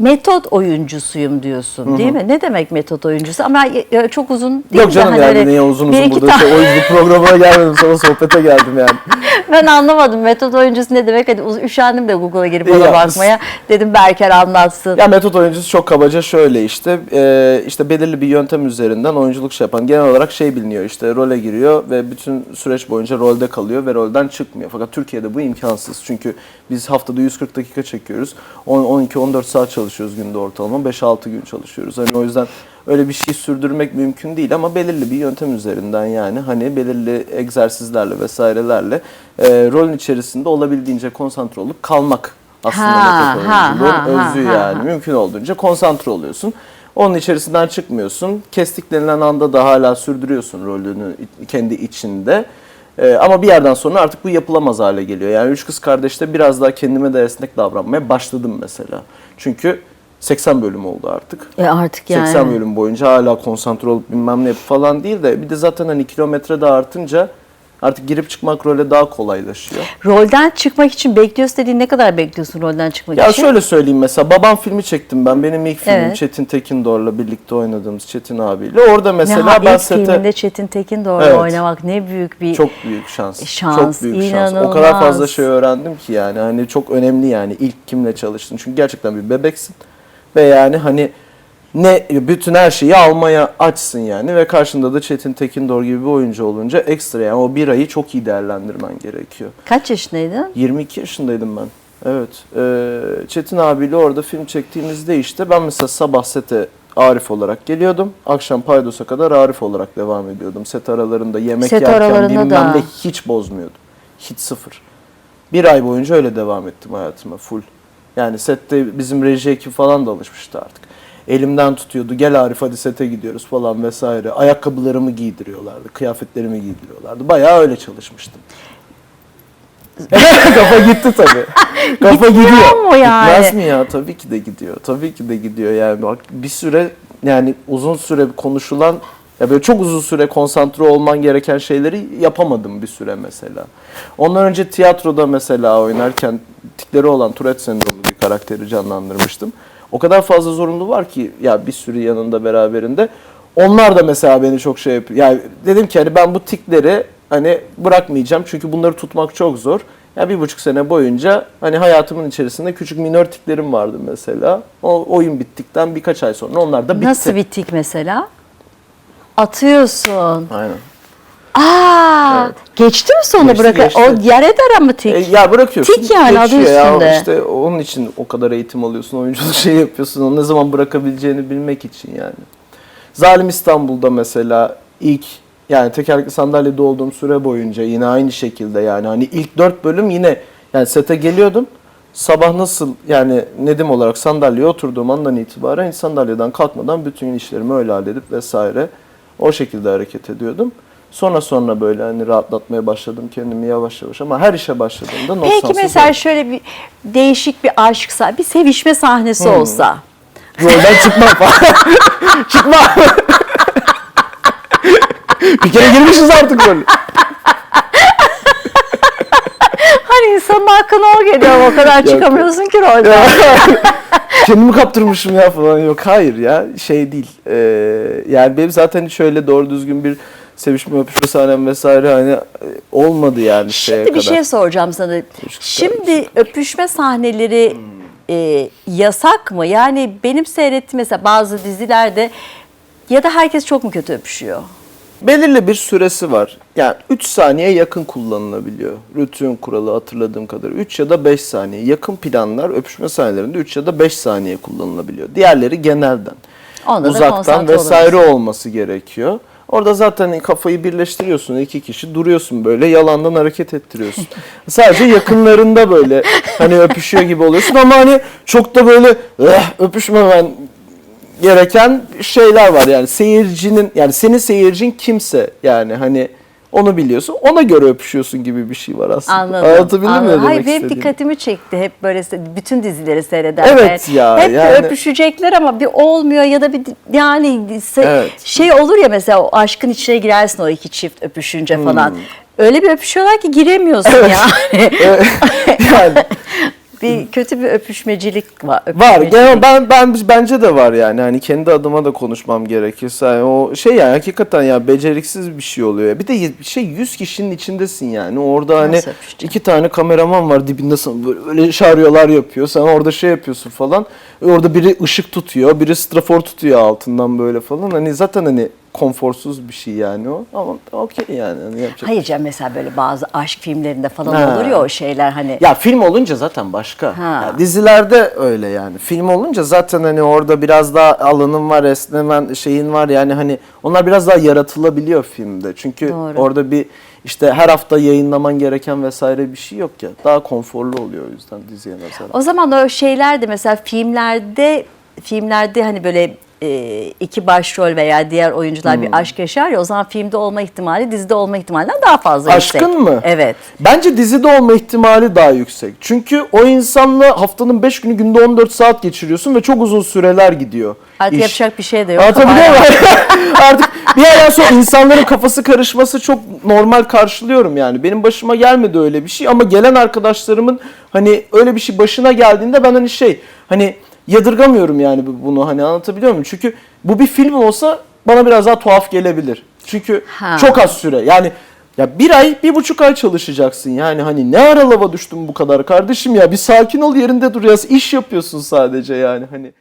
metot oyuncusuyum diyorsun değil mi? Ne demek metot oyuncusu? Ama çok uzun değil Yok de canım hani yani niye uzun uzun burada tane- oyunculuk programına gelmedim sana sohbete geldim yani. ben anlamadım metot oyuncusu ne demek? Hadi üşendim de Google'a girip ona Ya, bakmaya. Dedim Berker anlatsın. Ya metot oyuncusu çok kabaca şöyle işte e, işte belirli bir yöntem üzerinden oyunculuk şey yapan genel olarak şey biliniyor işte role giriyor ve bütün süreç boyunca rolde kalıyor ve rolden çıkmıyor. Fakat Türkiye'de bu imkansız çünkü biz haftada 140 dakika çekiyoruz. 12-14 saat çalışıyoruz günde ortalama 5-6 gün çalışıyoruz. Hani o yüzden öyle bir şey sürdürmek mümkün değil ama belirli bir yöntem üzerinden yani hani belirli egzersizlerle vesairelerle e, rolün içerisinde olabildiğince konsantre olup kalmak aslında Ha, metot oyunculuğun özü ha, yani. ha. Mümkün olduğunca konsantre oluyorsun. Onun içerisinden çıkmıyorsun. Kestik denilen anda da hala sürdürüyorsun rolünü kendi içinde. Ee, ama bir yerden sonra artık bu yapılamaz hale geliyor. Yani Üç Kız Kardeş'te biraz daha kendime de esnek davranmaya başladım mesela. Çünkü 80 bölüm oldu artık. E artık yani. 80 bölüm boyunca hala konsantre olup bilmem ne falan değil de bir de zaten hani kilometre de artınca artık girip çıkmak role daha kolaylaşıyor. Rolden çıkmak için bekliyorsun dediğin ne kadar bekliyorsun rolden çıkmak Ya için? şöyle söyleyeyim mesela babam filmi çektim ben. Benim ilk filmim Evet. Çetin Tekindor'la birlikte oynadığımız Çetin abiyle. Orada mesela ne, ben ilk sete filminde Çetin Tekin doğru Evet. oynamak ne büyük bir çok büyük şans. Şans, çok büyük şans. O kadar inanılmaz. fazla şey öğrendim ki yani hani çok önemli yani ilk kimle çalıştın. Çünkü gerçekten bir bebeksin ve yani hani ne bütün her şeyi almaya açsın yani ve karşında da Çetin Tekindor gibi bir oyuncu olunca ekstra yani o bir ayı çok iyi değerlendirmen gerekiyor. Kaç yaşındaydın? 22 yaşındaydım ben. Evet. Ee, Çetin abiyle orada film çektiğimizde işte ben mesela sabah sete Arif olarak geliyordum. Akşam paydosa kadar Arif olarak devam ediyordum. Set aralarında yemek Set yerken aralarında bilmem da. ne hiç bozmuyordum. Hiç sıfır. Bir ay boyunca öyle devam ettim hayatıma full. Yani sette bizim reji ekibi falan da alışmıştı artık. Elimden tutuyordu. Gel Arif hadi sete gidiyoruz falan vesaire. Ayakkabılarımı giydiriyorlardı. Kıyafetlerimi giydiriyorlardı. Bayağı öyle çalışmıştım. Kafa gitti tabii. Kafa gidiyor. mu yani? Gitmez mi ya? Tabii ki de gidiyor. Tabii ki de gidiyor yani. Bak bir süre yani uzun süre konuşulan ya böyle çok uzun süre konsantre olman gereken şeyleri yapamadım bir süre mesela. Ondan önce tiyatroda mesela oynarken tikleri olan Tourette sendromu bir karakteri canlandırmıştım. O kadar fazla zorunlu var ki ya bir sürü yanında beraberinde. Onlar da mesela beni çok şey yapıyor. Yani dedim ki hani ben bu tikleri hani bırakmayacağım çünkü bunları tutmak çok zor. Ya bir buçuk sene boyunca hani hayatımın içerisinde küçük minör tiklerim vardı mesela. O oyun bittikten birkaç ay sonra onlar da bitti. Nasıl bittik mesela? Atıyorsun. Aynen. Aa, geçti mi sonra Geçti, bırak? geçti. O yer eder ama tik. E, ya bırakıyorsun. Tik yani, adı ya. üstünde. İşte onun için o kadar eğitim alıyorsun, oyunculuk şey yapıyorsun. Onu ne zaman bırakabileceğini bilmek için yani. Zalim İstanbul'da mesela ilk yani tekerlekli sandalyede olduğum süre boyunca yine aynı şekilde yani hani ilk dört bölüm yine yani sete geliyordum. Sabah nasıl yani Nedim olarak sandalyeye oturduğum andan itibaren sandalyeden kalkmadan bütün işlerimi öyle halledip vesaire o şekilde hareket ediyordum. Sonra sonra böyle hani rahatlatmaya başladım kendimi yavaş yavaş ama her işe başladığımda Peki noksansız mesela oldum. şöyle bir değişik bir aşksa, bir sevişme sahnesi Hmm. olsa. Rolden çıkma falan. çıkma. bir kere girmişiz artık böyle. Hani insanın hakkına o geliyor o kadar çıkamıyorsun ki rolden. Kendimi kaptırmışım ya falan. Yok hayır ya şey değil. Ee, yani benim zaten hiç öyle doğru düzgün bir sevişme öpüşme sahnem vesaire hani olmadı yani şeye Şimdi bir kadar. şey soracağım sana. Çocuk Şimdi öpüşme sahneleri e, yasak mı? Yani benim seyrettiğim mesela bazı dizilerde ya da herkes çok mu kötü öpüşüyor? Belirli bir süresi var. Yani 3 saniye yakın kullanılabiliyor. Rütün kuralı hatırladığım kadar 3 ya da 5 saniye. Yakın planlar öpüşme sahnelerinde 3 ya da 5 saniye kullanılabiliyor. Diğerleri genelden. Onda da Uzaktan konsantre vesaire olması gerekiyor. Orada zaten kafayı birleştiriyorsun. İki kişi duruyorsun böyle yalandan hareket ettiriyorsun. Sadece yakınlarında böyle hani öpüşüyor gibi oluyorsun. Ama hani çok da böyle "Eh, öpüşmemen gereken şeyler var. Yani seyircinin yani senin seyircin kimse yani hani onu biliyorsun ona göre öpüşüyorsun gibi bir şey var aslında. Anladım. Anlatabildim mi ne anladım. demek Hayır benim istediğimi? dikkatimi çekti hep böyle bütün dizileri seyrederken. Evet ya, Hep yani- öpüşecekler ama bir olmuyor ya da bir yani se- Evet. şey olur ya mesela o aşkın içine girersin o iki çift öpüşünce falan. Hmm. Öyle bir öpüşüyorlar ki giremiyorsun yani. yani bir kötü bir öpüşmecilik var. Var. öpüşmecilik. Genel ben ben bence de var yani. Hani kendi adıma da konuşmam gerekirse yani o şey yani hakikaten ya beceriksiz bir şey oluyor. Bir de şey 100 kişinin içindesin yani. Orada hani Nasıl öpüşeceksin? iki tane kameraman var dibinde sana böyle, böyle şaryolar yapıyor. Sen orada şey yapıyorsun falan. Orada biri ışık tutuyor, biri strafor tutuyor altından böyle falan. Hani zaten hani konforsuz bir şey yani o. Ama okey yani. Hani yapacak Hayır canım mesela böyle bazı aşk filmlerinde falan Ha. olur ya o şeyler hani. Ya film olunca zaten başka. Ha. Ya dizilerde öyle yani. Film olunca zaten hani orada biraz daha alanın var, esnemen şeyin var yani hani onlar biraz daha yaratılabiliyor filmde. Çünkü Doğru. orada bir işte her hafta yayınlaman gereken vesaire bir şey yok ya. Daha konforlu oluyor o yüzden diziye mesela. O zaman o şeyler de mesela filmlerde filmlerde hani böyle iki başrol veya diğer oyuncular Hmm. bir aşk yaşar ya o zaman filmde olma ihtimali dizide olma ihtimalinden daha fazla Aşkın yüksek. mı? Evet. Bence dizide olma ihtimali daha yüksek. Çünkü o insanla haftanın 5 günü günde 14 saat geçiriyorsun ve çok uzun süreler gidiyor. Artık iş. yapacak bir şey de yok. Anlatabiliyor muyum? Artık bir yerden sonra insanların kafası karışması çok normal karşılıyorum yani. Benim başıma gelmedi öyle bir şey ama gelen arkadaşlarımın hani öyle bir şey başına geldiğinde ben hani şey hani yadırgamıyorum yani bu- bunu hani anlatabiliyor muyum? Çünkü bu bir film olsa bana biraz daha tuhaf gelebilir. Çünkü Ha. çok az süre yani ya bir ay, bir buçuk ay çalışacaksın. Yani hani ne ara lava düştün bu kadar kardeşim ya. Bir sakin ol yerinde dur ya. İş yapıyorsun sadece yani hani.